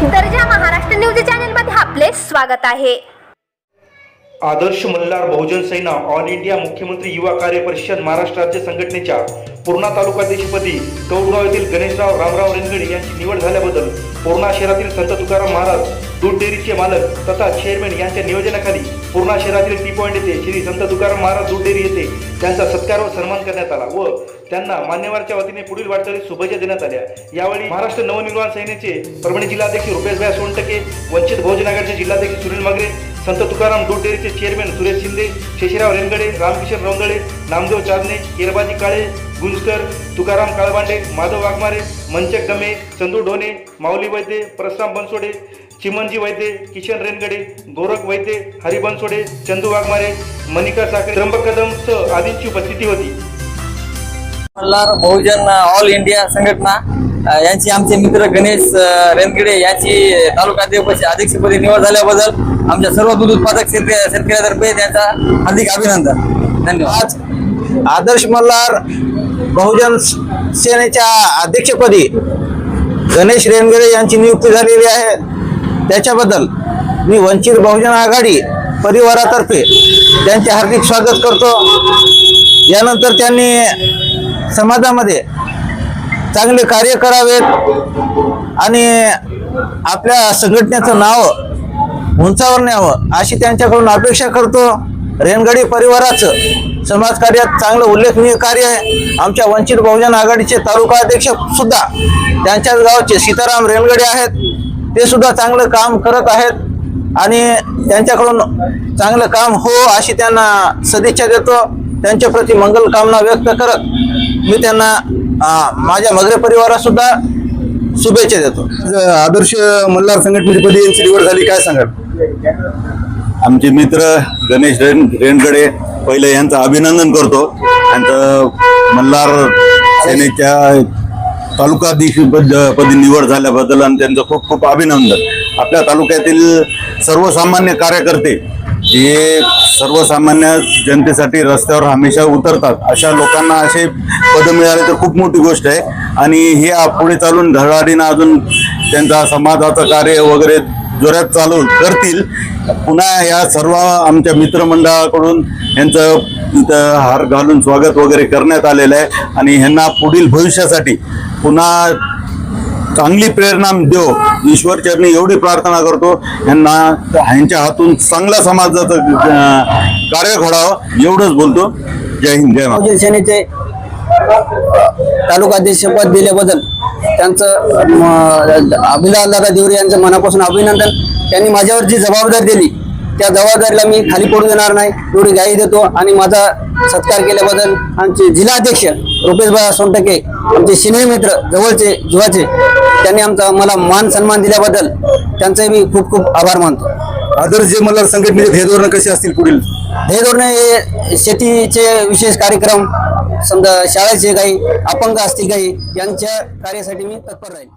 दर्जा महाराष्ट्र न्यूज चॅनलमध्ये आपले स्वागत आहे. आदर्श मल्हार बहुजन सेना ऑल इंडिया मुख्यमंत्री युवा कार्य परिषद महाराष्ट्र राज्य संघटनेच्या पूर्णा तालुकाध्यक्षपदी कौडगाव येथील गणेशराव रामराव रेनगडे यांची निवड झाल्याबद्दल पूर्णा शहरातील संत तुकाराम महाराज दूध डेअरीचे मालक तथा चेअरमॅन यांच्या नियोजनाखाली पूर्णा शहरातील टी पॉईंट येथे श्री संत तुकाराम महाराज दूध डेअरी येथे त्यांचा सत्कार व सन्मान करण्यात आला व त्यांना मान्यवरच्या वतीने पुढील वाटचालीस शुभेच्छा देण्यात आल्या. यावेळी महाराष्ट्र नवनिर्माण सेनेचे परभणी जिल्हाध्यक्ष रुपेशभाई सोनटके वंचित बहुजन आघाडीचे जिल्हाध्यक्ष सुनील मगरे संत तुकाराम दूध डेअरीचे चेअरमॅन सुरेश शिंदे शेषराव रेनगडे रामकिशन रोंगडे नामदेव चादणे केरबाजी काळे गुंजकर तुकाराम काळबांडे माधव वाघमारे मंचक गमे चंदू ढोणे माऊली वैद्य परशुराम बनसोडे चिमनजी वैद्य किशन रेनगडे गोरख वैद्य हरी बनसोडे चंदू वाघमारे मनिका साखरे त्र्यंबक कदम सह आदींची उपस्थिती होती. मल्हार बहुजन ऑल इंडिया संघटना यांची आमचे मित्र गणेश रेनगिडे यांची तालुका अध्यक्ष अध्यक्षपदी निवड झाल्याबद्दल आमच्या सर्व दूध उत्पादक शेतकरी शेतकऱ्यातर्फे त्यांचा हार्दिक अभिनंदन. धन्यवाद. आदर्श मल्हार बहुजन सेनेच्या अध्यक्षपदी गणेश रेनगडे यांची नियुक्ती झालेली आहे. त्याच्याबद्दल मी वंचित बहुजन आघाडी परिवारातर्फे त्यांचे हार्दिक स्वागत करतो. यानंतर त्यांनी समाजामध्ये चांगले कार्य करावेत आणि आपल्या संघटनेचं नाव उंचावर न्यावं अशी त्यांच्याकडून अपेक्षा करतो. रेनगडी परिवाराचं समाजकार्यात चांगलं उल्लेखनीय कार्य आहे. आमच्या वंचित बहुजन आघाडीचे तालुका अध्यक्ष सुद्धा त्यांच्याच गावचे सीताराम रेनगडे आहेत. ते सुद्धा चांगलं काम करत आहेत आणि त्यांच्याकडून चांगलं काम हो अशी त्यांना सदिच्छा देतो. त्यांच्या प्रती मंगल कामना व्यक्त करत मी त्यांना माझ्या मगरे परिवारात सुद्धा शुभेच्छा देतो. आदर्श मल्हार संघटनेपदी यांची निवड झाली काय सांगाल? आमचे मित्र गणेश रेन रेनगडे पहिले यांचं अभिनंदन करतो. यांचं मल्हार सेनेच्या तालुकाधीश पदी निवड झाल्याबद्दल आणि त्यांचं खूप खूप अभिनंदन. आपल्या तालुक्यातील सर्वसामान्य कार्यकर्ते जे सर्वसामान्य जनतेसाठी रस्त्यावर हमेशा उतरतात अशा लोकांना असे पद मिळाले तर खूप मोठी गोष्ट आहे. आणि हे पुढे चालून धडाडीनं अजून त्यांचा समाजाचं कार्य वगैरे जोरात चालू करतील. पुन्हा या सर्व आमच्या मित्रमंडळाकडून यांचं इथं हार घालून स्वागत वगैरे करण्यात आलेलं आहे. आणि ह्यांना पुढील भविष्यासाठी पुन्हा चांगली प्रेरणा देव ईश्वर चरणी एवढी प्रार्थना करतो. यांना ह्यांच्या हातून चांगला समाजाचं कार्य घडावं. एवढंच बोलतो. जय हिंद जय महाराज. सेनेचे तालुकाध्यक्षपद दिल्याबद्दल त्यांचं म, दादा देवरे यांचं मनापासून अभिनंदन. त्यांनी माझ्यावर जी जबाबदारी दिली त्या जबाबदारीला मी खाली पडू देणार नाही एवढी गाई देतो. आणि माझा सत्कार केल्याबद्दल आमचे जिल्हाध्यक्ष रुपेशबा सोनटके आमचे शिने मित्र जवळचे जीवाचे त्यांनी आमचा मला मान सन्मान दिल्याबद्दल त्यांचे मी खूप खूप आभार मानतो. आदर्श जे मला संघटनेचे ध्येयधोरणं कशी असतील पुढील? हे धोरण हे शेतीचे विशेष कार्यक्रम समजा शाळेचे काही अपंग असतील काही यांच्या कार्यासाठी मी तत्पर राहील.